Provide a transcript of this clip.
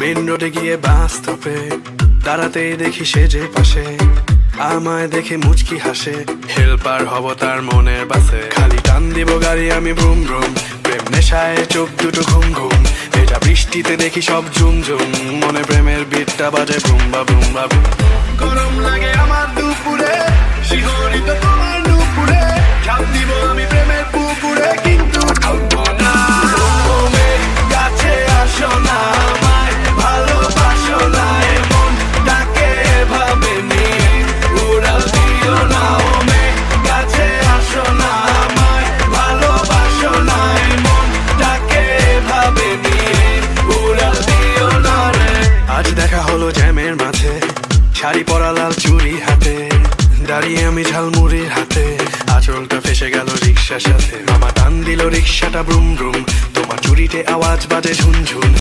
Main রোডে গিয়ে বাস স্টপে দাঁড়াতে দেখি সে যে পাশে, আমায় দেখে মুচকি হাসে। হেল্পার হব তার মনের বাসে। খালি টান দিব গাড়ি আমি ভ্রুম ব্রুম প্রেম নেশায় চোখ দুটো ঘুম ঘুম। এটা বৃষ্টিতে দেখি সব ঝুম ঝুম মনে প্রেমের বিটটা বাজে ভুম বা ভুম। বা বুম গরম লাগে শাড়ি পরা লাল চুরি হাতে, দাঁড়িয়ে আমি ঝালমুড়ির হাতে আচলটা ফেসে গেল রিক্সার সাথে। মামা টান দিল রিক্সাটা ব্রুম ব্রুম, তোমার চুরিতে আওয়াজ বাজে ঝুনঝুন।